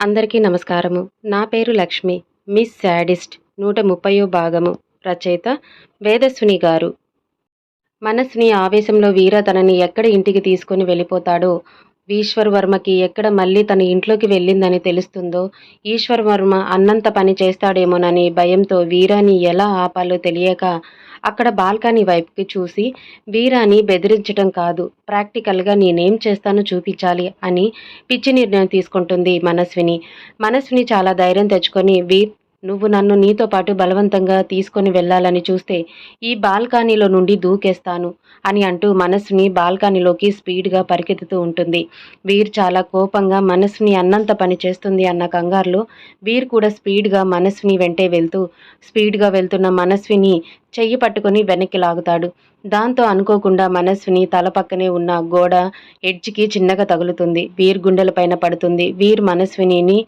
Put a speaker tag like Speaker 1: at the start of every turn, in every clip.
Speaker 1: అందరికీ నమస్కారము. నా పేరు లక్ష్మి. మిస్ శాడిస్ట్ నూట ముప్పయో భాగము. రచయిత వేదస్విని గారు. మనస్సుని ఆవేశంలో వీర తనని ఎక్కడ ఇంటికి తీసుకొని వెళ్ళిపోతాడో ఈశ్వర్ వర్మకి ఎక్కడ మళ్ళీ తన ఇంట్లోకి వెళ్ళిందని తెలుస్తుందో ఈశ్వర్ వర్మ అన్నంత పని చేస్తాడేమోనని భయంతో వీరాని ఎలా ఆపాలో తెలియక అక్కడ బాల్కనీ వైపుకి చూసి వీరాని బెదిరించడం కాదు. ప్రాక్టికల్గా నేనేం చేస్తానో చూపించాలి అని పిచ్చి నిర్ణయం తీసుకుంటుంది మనస్విని. మనస్విని చాలా ధైర్యం తెచ్చుకొని వీర్ నువ్వు నన్ను నీతో పాటు బలవంతంగా తీసుకొని వెళ్ళాలని చూస్తే ఈ బాల్కనీలో నుండి దూకేస్తాను అని అంటూ మనస్సుని బాల్కనీలోకి స్పీడ్గా పరిగెత్తుతూ ఉంటుంది. వీర్ చాలా కోపంగా మనస్సుని అన్నంత పని చేస్తుంది అన్న కంగారులో వీర్ కూడా స్పీడ్గా మనస్విని వెంటే వెళ్తూ స్పీడ్గా వెళ్తున్న మనస్విని చెయ్యి పట్టుకొని వెనక్కి లాగుతాడు. దాంతో అనుకోకుండా మనస్విని తల పక్కనే ఉన్న గోడ ఎడ్జ్కి చిన్నగా తగులుతుంది. వీర్ గుండెల పైన పడుతుంది. వీర్ మనస్వినిని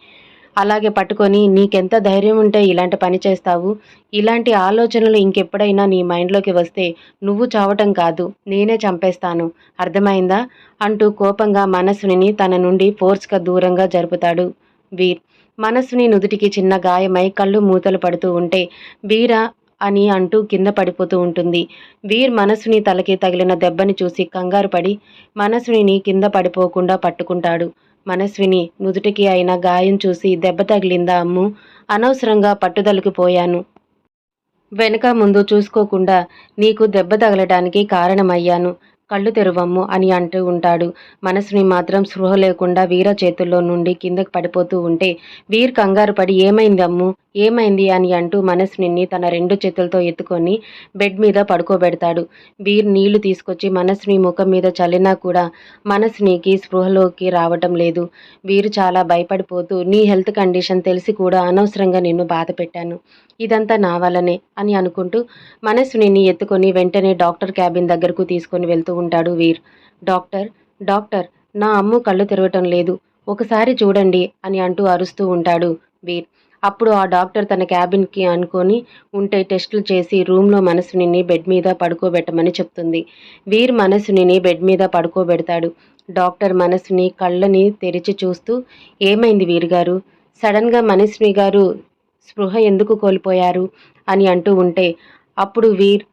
Speaker 1: అలాగే పట్టుకొని నీకెంత ధైర్యం ఉంటే ఇలాంటి పని చేస్తావు? ఇలాంటి ఆలోచనలు ఇంకెప్పుడైనా నీ మైండ్లోకి వస్తే నువ్వు చావటం కాదు నేనే చంపేస్తాను. అర్థమైందా? అంటూ కోపంగా మనస్సుని తన నుండి ఫోర్స్గా దూరంగా జరుపుతాడు వీర్. మనస్సుని నుదుటికి చిన్న గాయమై కళ్ళు మూతలు పడుతూ ఉంటే వీర అని అంటూ కింద పడిపోతూ ఉంటుంది. వీర్ మనసుని తలకి తగిలిన దెబ్బని చూసి కంగారు పడి మనసుని కింద పడిపోకుండా పట్టుకుంటాడు. మనస్విని. నుదుటికి అయిన గాయం చూసి దెబ్బ తగిలిందా అమ్ము? అనవసరంగా పట్టుదలకు పోయాను. వెనుక ముందు చూసుకోకుండా నీకు దెబ్బ తగలడానికి కారణమయ్యాను. కళ్ళు తెరువమ్ము అని అంటూ ఉంటాడు. మనసుని మాత్రం స్పృహ లేకుండా వీర చేతుల్లో నుండి కిందకి పడిపోతూ ఉంటే వీర్ కంగారు పడి ఏమైంది అమ్ము ఏమైంది అని అంటూ మనస్విని తన రెండు చేతులతో ఎత్తుకొని బెడ్ మీద పడుకోబెడతాడు. వీర్ నీళ్ళు తీసుకొచ్చి మనస్విని ముఖం మీద చల్లినా కూడా మనస్వినికి స్పృహలోకి రావటం లేదు. వీరు చాలా భయపడిపోతూ నీ హెల్త్ కండిషన్ తెలిసి కూడా అనవసరంగా నిన్ను బాధ పెట్టాను ఇదంతా నా వల్లనే అని అనుకుంటూ మనస్సుని ఎత్తుకొని వెంటనే డాక్టర్ క్యాబిన్ దగ్గరకు తీసుకొని వెళ్తూ ఉంటాడు వీర్. డాక్టర్ డాక్టర్ నా అమ్ము కళ్ళు తిరగటం లేదు. ఒకసారి చూడండి అని అంటూ అరుస్తూ ఉంటాడు వీర్. అప్పుడు ఆ డాక్టర్ తన క్యాబిన్కి అనుకొని ఉంటే టెస్టులు చేసి రూమ్లో మనసుని బెడ్ మీద పడుకోబెట్టమని చెప్తుంది. వీర్ మనసుని బెడ్ మీద పడుకోబెడతాడు. డాక్టర్ మనసుని కళ్ళని తెరిచి చూస్తూ ఏమైంది వీర్ గారు సడన్గా మనసుని గారు స్పృహ ఎందుకు కోల్పోయారు అని అంటూ ఉంటే అప్పుడు వీర్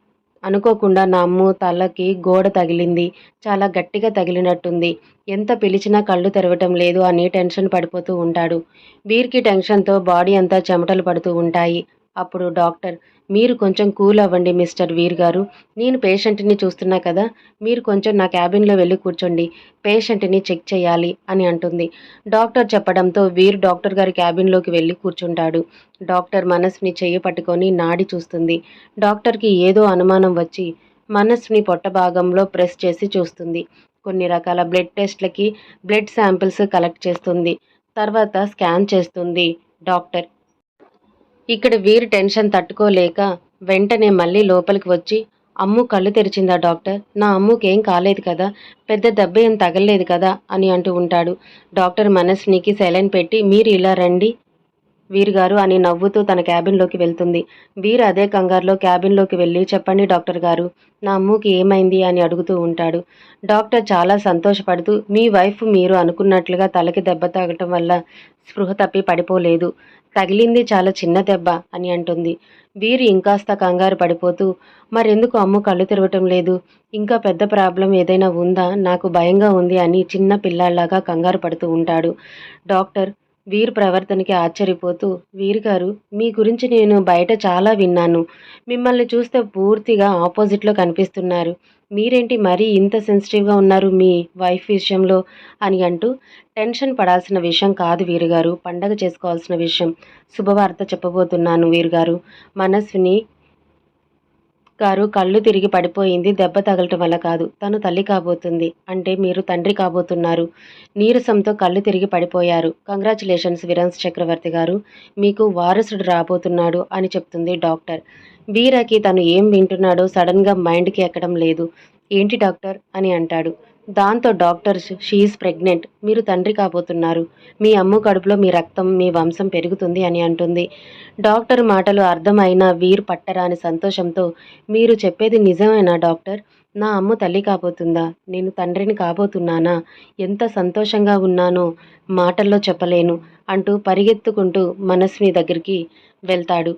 Speaker 1: అనుకోకుండా నా అమ్ము తలకి గోడ తగిలింది. చాలా గట్టిగా తగిలినట్టుంది. ఎంత పిలిచినా కళ్ళు తెరవటం లేదు అని టెన్షన్ పడిపోతూ ఉంటాడు. వీరికి టెన్షన్తో బాడీ అంతా చెమటలు పడుతూ ఉంటాయి. అప్పుడు డాక్టర్ మీరు కొంచెం కూల్ అవ్వండి మిస్టర్ వీర్ గారు. నేను పేషెంట్ని చూస్తున్నా కదా మీరు కొంచెం నా క్యాబిన్లో వెళ్ళి కూర్చోండి పేషెంట్ని చెక్ చేయాలి అని అంటుంది. డాక్టర్ చెప్పడంతో వీర్ డాక్టర్ గారి క్యాబిన్లోకి వెళ్ళి కూర్చుంటాడు. డాక్టర్ మనస్ని చెయ్యి పట్టుకొని నాడి చూస్తుంది. డాక్టర్కి ఏదో అనుమానం వచ్చి మనస్ని పొట్ట భాగంలో ప్రెస్ చేసి చూస్తుంది. కొన్ని రకాల బ్లడ్ టెస్ట్లకి బ్లడ్ శాంపిల్స్ కలెక్ట్ చేస్తుంది. తర్వాత స్కాన్ చేస్తుంది డాక్టర్. ఇక్కడ వీరు టెన్షన్ తట్టుకోలేక వెంటనే మళ్ళీ లోపలికి వచ్చి అమ్ము కళ్ళు తెరిచిందా డాక్టర్? నా అమ్ముకేం కాలేదు కదా పెద్ద దెబ్బ ఏం తగలలేదు కదా అని అంటూ ఉంటాడు. డాక్టర్ మనస్నికి సెలైన్ పెట్టి మీరు ఇలా రండి వీర్ గారు అని నవ్వుతూ తన క్యాబిన్లోకి వెళ్తుంది. వీర్ అదే కంగారులో క్యాబిన్లోకి వెళ్ళి చెప్పండి డాక్టర్ గారు నా అమ్ముకి ఏమైంది? అని అడుగుతూ ఉంటాడు. డాక్టర్ చాలా సంతోషపడుతూ మీ వైఫ్ మీరు అనుకున్నట్లుగా తలకి దెబ్బ తాగటం వల్ల స్పృహ తప్పి పడిపోలేదు. తగిలింది చాలా చిన్న దెబ్బ అని అంటుంది. వీరు ఇంకాస్త కంగారు పడిపోతూ మరెందుకు అమ్ము కళ్ళు తిరగటం లేదు? ఇంకా పెద్ద ప్రాబ్లం ఏదైనా ఉందా? నాకు భయంగా ఉంది అని చిన్న పిల్లాళ్ళాగా కంగారు పడుతూ ఉంటాడు. డాక్టర్ వీరు ప్రవర్తనకి ఆశ్చర్యపోతూ వీరు గారు మీ గురించి నేను బయట చాలా విన్నాను. మిమ్మల్ని చూస్తే పూర్తిగా ఆపోజిట్లో కనిపిస్తున్నారు. మీరేంటి మరీ ఇంత సెన్సిటివ్గా ఉన్నారు మీ వైఫ్ విషయంలో అని అంటూ టెన్షన్ పడాల్సిన విషయం కాదు వీరుగారు. పండగ చేసుకోవాల్సిన విషయం శుభవార్త చెప్పబోతున్నాను వీరుగారు. మనస్విని గారు కళ్ళు తిరిగి పడిపోయింది. దెబ్బ తగలటం వల్ల కాదు. తను తల్లి కాబోతుంది. అంటే మీరు తండ్రి కాబోతున్నారు. నీరసంతో కళ్ళు తిరిగి పడిపోయారు. కంగ్రాచులేషన్స్ విరాన్స్ చక్రవర్తి గారు. మీకు వారసుడు రాబోతున్నాడు అని చెప్తుంది డాక్టర్. వీరాకి తను ఏం వింటున్నాడో సడన్గా మైండ్కి ఎక్కడం లేదు. ఏంటి డాక్టర్? అని అంటాడు. దాంతో డాక్టర్ షీఈస్ ప్రెగ్నెంట్. మీరు తండ్రి కాబోతున్నారు. మీ అమ్ము కడుపులో మీ రక్తం మీ వంశం పెరుగుతుంది అని అంటుంది. డాక్టర్ మాటలు అర్థమైన వీర్ పట్టరాని సంతోషంతో మీరు చెప్పేది నిజమేనా డాక్టర్? నా అమ్మ తల్లి కాబోతుందా? నేను తండ్రిని కాబోతున్నానా? ఎంత సంతోషంగా ఉన్నానో మాటల్లో చెప్పలేను అంటూ పరిగెత్తుకుంటూ మనస్విని దగ్గరికి వెళ్తాడు.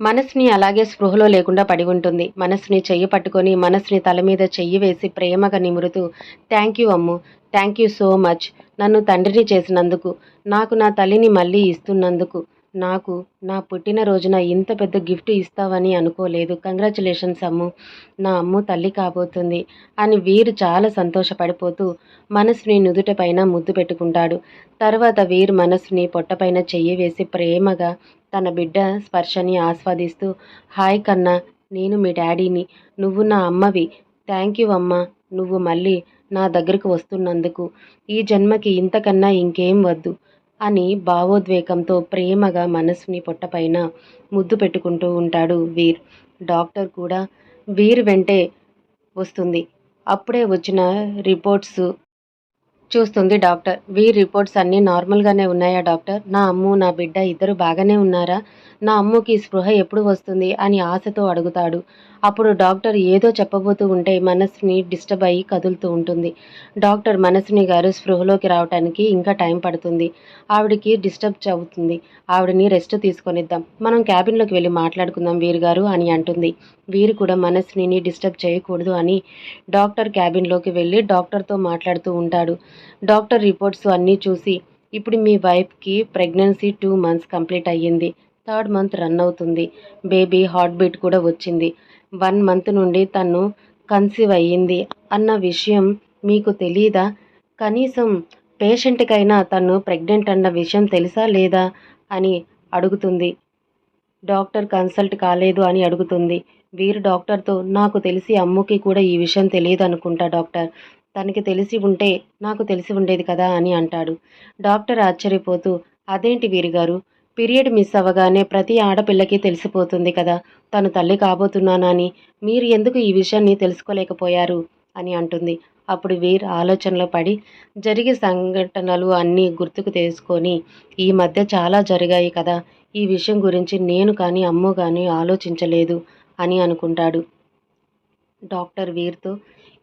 Speaker 1: మనస్ని అలాగే స్పృహలో లేకుండా పడి ఉంటుంది. మనస్ని చెయ్యి పట్టుకొని మనస్ని తల మీద చెయ్యి వేసి ప్రేమగా నిమురుతూ thank you Ammu. Thank you so much నన్ను తండ్రిని చేసినందుకు నాకు నా తల్లిని మళ్ళీ ఇస్తున్నందుకు నాకు నా పుట్టినరోజున ఇంత పెద్ద గిఫ్ట్ ఇస్తావని అనుకోలేదు. కంగ్రాచులేషన్స్ అమ్ము. నా అమ్ము తల్లి కాబోతుంది అని వీరు చాలా సంతోషపడిపోతూ మనసుని నుదుట పైన ముద్దు పెట్టుకుంటాడు. తర్వాత వీరు మనసుని పొట్టపైన చెయ్యి వేసి ప్రేమగా తన బిడ్డ స్పర్శని ఆస్వాదిస్తూ హాయ్ కన్నా నేను మీ డాడీని. నువ్వు నా అమ్మవి. థ్యాంక్ యూ అమ్మ. నువ్వు మళ్ళీ నా దగ్గరకు వస్తున్నందుకు. ఈ జన్మకి ఇంతకన్నా ఇంకేం వద్దు. అని భావోద్వేగంతో ప్రేమగా మనసుని పొట్టపైన ముద్దు పెట్టుకుంటూ ఉంటాడు వీర్. డాక్టర్ కూడా వీర్ వెంటే వస్తుంది. అప్పుడే వచ్చిన రిపోర్ట్స్ చూస్తుంది డాక్టర్. వీరి రిపోర్ట్స్ అన్నీ నార్మల్గానే ఉన్నాయా డాక్టర్? నా అమ్ము నా బిడ్డ ఇద్దరు బాగానే ఉన్నారా? నా అమ్ముకి స్పృహ ఎప్పుడు వస్తుంది? అని ఆశతో అడుగుతాడు. అప్పుడు డాక్టర్ ఏదో చెప్పబోతూ ఉంటే మనసుని డిస్టర్బ్ అయ్యి కదులుతూ ఉంటుంది. డాక్టర్ మనసుని గారు స్పృహలోకి రావడానికి ఇంకా టైం పడుతుంది. ఆవిడికి డిస్టర్బ్ అవుతుంది ఆవిడని రెస్ట్ తీసుకొనిద్దాం. మనం క్యాబిన్లోకి వెళ్ళి మాట్లాడుకుందాం వీరు గారు అని అంటుంది. వీరు కూడా మనస్సుని డిస్టర్బ్ చేయకూడదు అని డాక్టర్ క్యాబిన్లోకి వెళ్ళి డాక్టర్తో మాట్లాడుతూ ఉంటాడు. డాక్టర్ రిపోర్ట్స్ అన్నీ చూసి ఇప్పుడు మీ వైఫ్కి ప్రెగ్నెన్సీ టూ మంత్స్ కంప్లీట్ అయ్యింది. థర్డ్ మంత్ రన్ అవుతుంది. బేబీ హార్ట్ బీట్ కూడా వచ్చింది. వన్ మంత్ నుండి తను కన్సీవ్ అయ్యింది అన్న విషయం మీకు తెలియదా కనీసం పేషెంట్కైనా తను ప్రెగ్నెంట్ అన్న విషయం తెలుసా లేదా అని అడుగుతుంది. డాక్టర్ కన్సల్ట్ కాలేదు అని అడుగుతుంది. వీరు డాక్టర్తో నాకు తెలిసి అమ్ముకి కూడా ఈ విషయం తెలియదు అనుకుంటా డాక్టర్. తనకి తెలిసి ఉంటే నాకు తెలిసి ఉండేది కదా అని అంటాడు. డాక్టర్ ఆశ్చర్యపోతూ అదేంటి వీరిగారు? పీరియడ్ మిస్ అవ్వగానే ప్రతి ఆడపిల్లకి తెలిసిపోతుంది కదా తను తల్లి కాబోతున్నానని మీరు ఎందుకు ఈ విషయాన్ని తెలుసుకోలేకపోయారు? అని అంటుంది. అప్పుడు వీర్ ఆలోచనలో పడి జరిగే సంఘటనలు అన్నీ గుర్తుకు తెలుసుకొని ఈ మధ్య చాలా జరిగాయి కదా ఈ విషయం గురించి నేను కానీ అమ్ము కానీ ఆలోచించలేదు అని అనుకుంటాడు. డాక్టర్ వీర్తో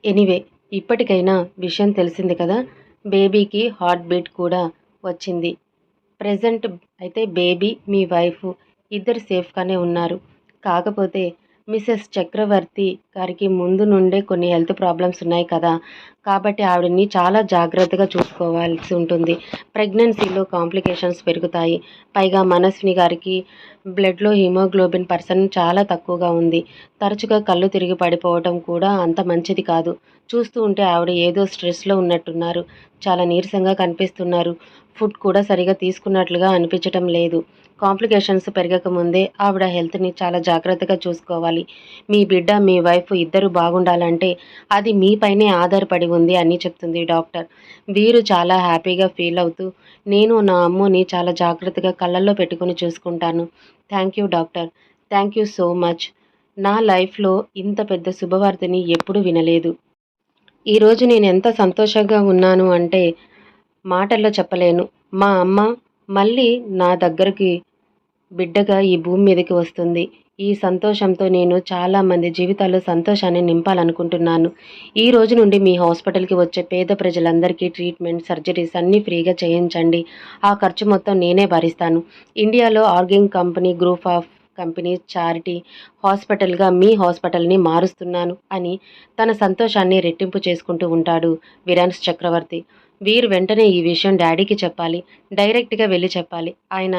Speaker 1: ఎనీవే ఇప్పటికైనా విషయం తెలిసింది కదా బేబీకి హార్ట్ బీట్ కూడా వచ్చింది. ప్రజెంట్ అయితే బేబీ మీ వైఫ్ ఇద్దరు సేఫ్గానే ఉన్నారు. కాకపోతే మిసెస్ చక్రవర్తి గారికి ముందు నుండే కొన్ని హెల్త్ ప్రాబ్లమ్స్ ఉన్నాయి కదా కాబట్టి ఆవిడని చాలా జాగ్రత్తగా చూసుకోవాల్సి ఉంటుంది. ప్రెగ్నెన్సీలో కాంప్లికేషన్స్ పెరుగుతాయి. పైగా మనస్విని గారికి బ్లడ్లో హిమోగ్లోబిన్ పర్సన్ చాలా తక్కువగా ఉంది. తరచుగా కళ్ళు తిరిగి పడిపోవటం కూడా అంత మంచిది కాదు. చూస్తూ ఉంటే ఆవిడ ఏదో స్ట్రెస్లో ఉన్నట్టున్నారు. చాలా నీరసంగా కనిపిస్తున్నారు. ఫుడ్ కూడా సరిగా తీసుకున్నట్లుగా అనిపించటం లేదు. కాంప్లికేషన్స్ పెరగకముందే ఆవిడ హెల్త్ని చాలా జాగ్రత్తగా చూసుకోవాలి. మీ బిడ్డ మీ వైఫ్ ఇద్దరు బాగుండాలంటే అది మీపైనే ఆధారపడి ఉంది అని చెప్తుంది డాక్టర్. వీరు చాలా హ్యాపీగా ఫీల్ అవుతూ నేను నా అమ్ముని చాలా జాగ్రత్తగా కళ్ళల్లో పెట్టుకుని చూసుకుంటాను. Thank you doctor. Thank you so much. నా లైఫ్లో ఇంత పెద్ద శుభవార్తని ఎప్పుడూ వినలేదు. ఈరోజు నేను ఎంత సంతోషంగా ఉన్నాను అంటే మాటల్లో చెప్పలేను. మా అమ్మ మళ్ళీ నా దగ్గరికి బిడ్డగా ఈ భూమి మీదకి వస్తుంది. ఈ సంతోషంతో నేను చాలామంది జీవితాల్లో సంతోషాన్ని నింపాలనుకుంటున్నాను. ఈ రోజు నుండి మీ హాస్పిటల్కి వచ్చే పేద ప్రజలందరికీ ట్రీట్మెంట్ సర్జరీస్ అన్నీ ఫ్రీగా చేయించండి. ఆ ఖర్చు మొత్తం నేనే భరిస్తాను. ఇండియాలో arguing company group of company charity హాస్పిటల్గా మీ హాస్పిటల్ని మారుస్తున్నాను అని తన సంతోషాన్ని రెట్టింపు చేసుకుంటూ ఉంటాడు విరాన్స్ చక్రవర్తి. వీరు వెంటనే ఈ విషయం డాడీకి చెప్పాలి డైరెక్ట్గా వెళ్ళి చెప్పాలి. ఆయన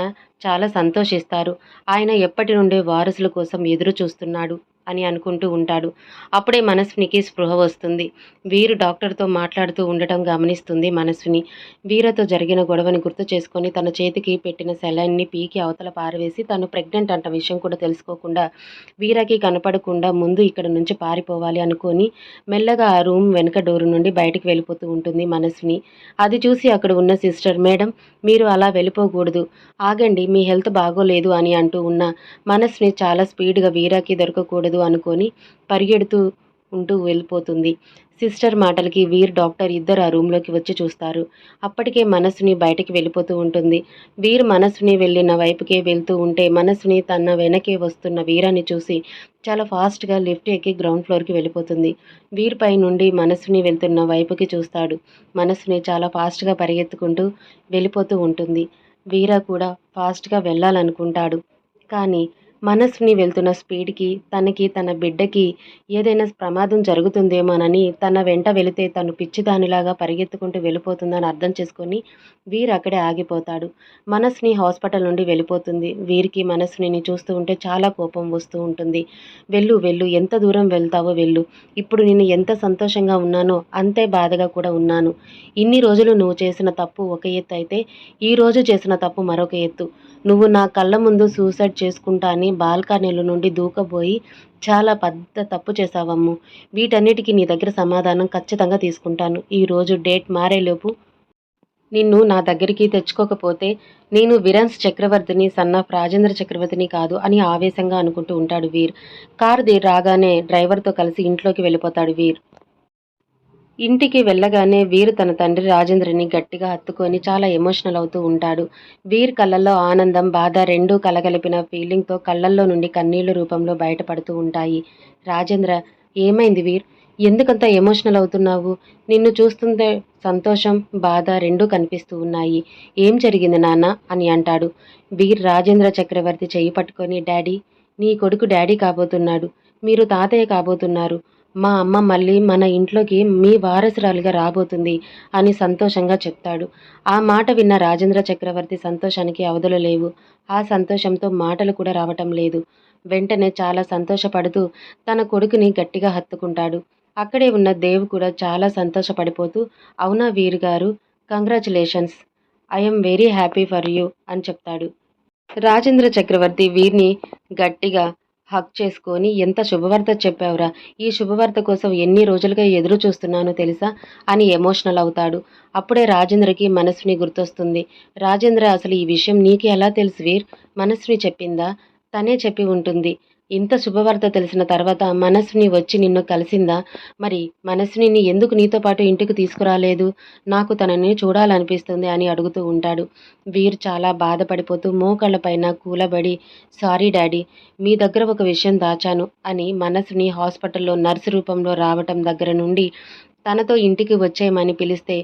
Speaker 1: చాలా సంతోషిస్తారు. ఆయన ఎప్పటి నుండే వారసుల కోసం ఎదురు చూస్తున్నాడు అని అనుకుంటూ ఉంటాడు. అప్పుడే మనస్వినికి స్పృహ వస్తుంది. వీరు డాక్టర్తో మాట్లాడుతూ ఉండటం గమనిస్తుంది మనస్విని. వీరతో జరిగిన గొడవని గుర్తు చేసుకొని తన చేతికి పెట్టిన సెలైన్ని పీకి అవతల పారవేసి తను ప్రెగ్నెంట్ అంట విషయం కూడా తెలుసుకోకుండా వీరకి కనపడకుండా ముందు ఇక్కడ నుంచి పారిపోవాలి అనుకొని మెల్లగా ఆ రూమ్ వెనుక డోరు నుండి బయటకు వెళ్ళిపోతూ ఉంటుంది మనస్విని. అది చూసి అక్కడ ఉన్న సిస్టర్ మేడం మీరు అలా వెళ్ళిపోకూడదు. ఆగండి మీ హెల్త్ బాగోలేదు అని అంటూ ఉన్న మనస్విని చాలా స్పీడ్గా వీరాకి దొరకకూడదు. అనుకొని పరిగెడుతూ ఉంటూ వెళ్ళిపోతుంది. సిస్టర్ మాటలకి వీర్ డాక్టర్ ఇద్దరు ఆ రూమ్లోకి వచ్చి చూస్తారు. అప్పటికే మనసుని బయటికి వెళ్ళిపోతూ ఉంటుంది. వీర్ మనసుని వెళ్ళిన వైపుకే వెళ్తూ ఉంటే మనసుని తన వెనకే వస్తున్న వీరాన్ని చూసి చాలా ఫాస్ట్గా లిఫ్ట్ ఎక్కి గ్రౌండ్ ఫ్లోర్కి వెళ్ళిపోతుంది. వీర్ పై నుండి మనసుని వెళ్తున్న వైపుకి చూస్తాడు. మనసుని చాలా ఫాస్ట్గా పరిగెత్తుకుంటూ వెళ్ళిపోతూ ఉంటుంది. వీర కూడా ఫాస్ట్గా వెళ్ళాలనుకుంటాడు. కానీ మనస్సుని వెళ్తున్న స్పీడ్కి తనకి తన బిడ్డకి ఏదైనా ప్రమాదం జరుగుతుందేమోనని తన వెంట వెళితే తను పిచ్చిదానిలాగా పరిగెత్తుకుంటూ వెళ్ళిపోతుందని అర్థం చేసుకొని వీర్ అక్కడే ఆగిపోతాడు. మనస్సుని హాస్పిటల్ నుండి వెళ్ళిపోతుంది. వీరికి మనస్సుని చూస్తూ ఉంటే చాలా కోపం వస్తూ ఉంటుంది. వెళ్ళు వెళ్ళు ఎంత దూరం వెళ్తావో వెళ్ళు. ఇప్పుడు నేను ఎంత సంతోషంగా ఉన్నానో అంతే బాధగా కూడా ఉన్నాను. ఇన్ని రోజులు నువ్వు చేసిన తప్పు ఒక ఎత్తు అయితే ఈ రోజు చేసిన తప్పు మరొక ఎత్తు. నువ్వు నా కళ్ళ ముందు సూసైడ్ చేసుకుంటా అని బాల్కనీల నుండి దూకబోయి చాలా పెద్ద తప్పు చేశావమ్ము. వీటన్నిటికీ నీ దగ్గర సమాధానం ఖచ్చితంగా తీసుకుంటాను. ఈరోజు డేట్ మారేలోపు నిన్ను నా దగ్గరికి తెచ్చుకోకపోతే నేను విరన్స్ చక్రవర్తిని సన్న రాజేంద్ర చక్రవర్తిని కాదు అని ఆవేశంగా అనుకుంటూ ఉంటాడు వీర్. కారు రాగానే డ్రైవర్తో కలిసి ఇంట్లోకి వెళ్ళిపోతాడు వీర్. ఇంటికి వెళ్ళగానే వీర్ తన తండ్రి రాజేంద్రని గట్టిగా హత్తుకొని చాలా ఎమోషనల్ అవుతూ ఉంటాడు. వీర్ కళ్ళల్లో ఆనందం బాధ రెండూ కలగలిపిన ఫీలింగ్తో కళ్ళల్లో నుండి కన్నీళ్ళ రూపంలో బయటపడుతూ ఉంటాయి. రాజేంద్ర ఏమైంది వీర్? ఎందుకంత ఎమోషనల్ అవుతున్నావు? నిన్ను చూస్తుంటే సంతోషం బాధ రెండూ కనిపిస్తూ ఉన్నాయి. ఏం జరిగింది నాన్న? అని అంటాడు. వీర్ రాజేంద్ర చక్రవర్తి చేయి పట్టుకొని డాడీ నీ కొడుకు డాడీ కాబోతున్నాడు. మీరు తాతయ్య కాబోతున్నారు. మా అమ్మ మళ్ళీ మన ఇంట్లోకి మీ వారసురాలుగా రాబోతుంది అని సంతోషంగా చెప్తాడు. ఆ మాట విన్న రాజేంద్ర చక్రవర్తి సంతోషానికి అవధులు లేవు. ఆ సంతోషంతో మాటలు కూడా రావటం లేదు. వెంటనే చాలా సంతోషపడుతూ తన కొడుకుని గట్టిగా హత్తుకుంటాడు. అక్కడే ఉన్న దేవ్ కూడా చాలా సంతోషపడిపోతూ అవునా Veeru garu congratulations I'm very happy for you అని చెప్తాడు. రాజేంద్ర చక్రవర్తి వీరిని గట్టిగా హక్ చేసుకొని ఎంత శుభవార్త చెప్పావురా? ఈ శుభవార్త కోసం ఎన్ని రోజులుగా ఎదురు చూస్తున్నానో తెలుసా? అని ఎమోషనల్ అవుతాడు. అప్పుడే రాజేంద్రకి మనసుని గుర్తొస్తుంది. రాజేంద్ర అసలు ఈ విషయం నీకు ఎలా తెలుసు వీర్? మనసుని చెప్పిందా? తనే చెప్పి ఉంటుంది. ఇంత శుభవార్త తెలిసిన తర్వాత మనసుని వచ్చి నిన్ను కలిసిందా? మరి మనస్సుని ఎందుకు నీతో పాటు ఇంటికి తీసుకురాలేదు? నాకు తనని చూడాలనిపిస్తుంది అని అడుగుతూ ఉంటాడు. వీర్ చాలా బాధపడిపోతూ మోకాళ్ళపైన కూలబడి సారీ డాడీ మీ దగ్గర ఒక విషయం దాచాను అని మనసుని హాస్పిటల్లో నర్సు రూపంలో రావటం దగ్గర నుండి తనతో ఇంటికి వచ్చేయమని పిలిస్తే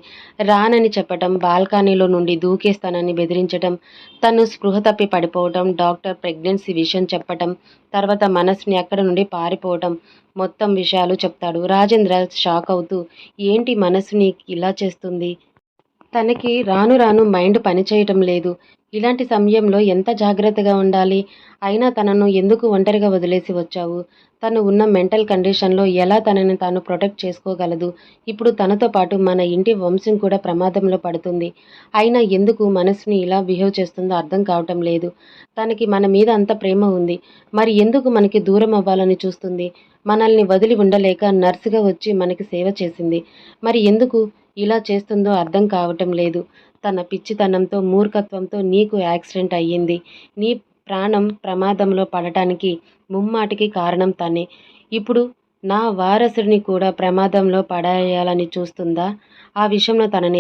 Speaker 1: రానని చెప్పటం బాల్కనీలో నుండి దూకేస్తానని బెదిరించటం తను స్పృహ తప్పి పడిపోవటం డాక్టర్ ప్రెగ్నెన్సీ విషయం చెప్పటం తర్వాత మనస్సుని అక్కడ నుండి పారిపోవటం మొత్తం విషయాలు చెప్తాడు. రాజేంద్ర షాక్ అవుతూ ఏంటి మనసుని ఇలా చేస్తుంది? తనకి రాను రాను మైండ్ పనిచేయటం లేదు. ఇలాంటి సమయంలో ఎంత జాగ్రత్తగా ఉండాలి? అయినా తనను ఎందుకు ఒంటరిగా వదిలేసి వచ్చావు? తను ఉన్న మెంటల్ కండిషన్లో ఎలా తనని తాను ప్రొటెక్ట్ చేసుకోగలదు? ఇప్పుడు తనతో పాటు మన ఇంటి వంశం కూడా ప్రమాదంలో పడుతుంది. అయినా ఎందుకు మనసుని ఇలా బిహేవ్ చేస్తుందో అర్థం కావటం లేదు. తనకి మన మీద అంత ప్రేమ ఉంది. మరి ఎందుకు మనకి దూరం అవ్వాలని చూస్తుంది? మనల్ని వదిలి ఉండలేక నర్సుగా వచ్చి మనకి సేవ చేసింది. మరి ఎందుకు? ఇలా చేస్తుందో అర్థం కావటం లేదు. తన పిచ్చితనంతో మూర్ఖత్వంతో నీకు యాక్సిడెంట్ అయ్యింది. నీ ప్రాణం ప్రమాదంలో పడటానికి ముమ్మాటికి కారణం తనే. ఇప్పుడు నా వారసుడిని కూడా ప్రమాదంలో పడేయాలని చూస్తుందా? ఆ విషయంలో తనని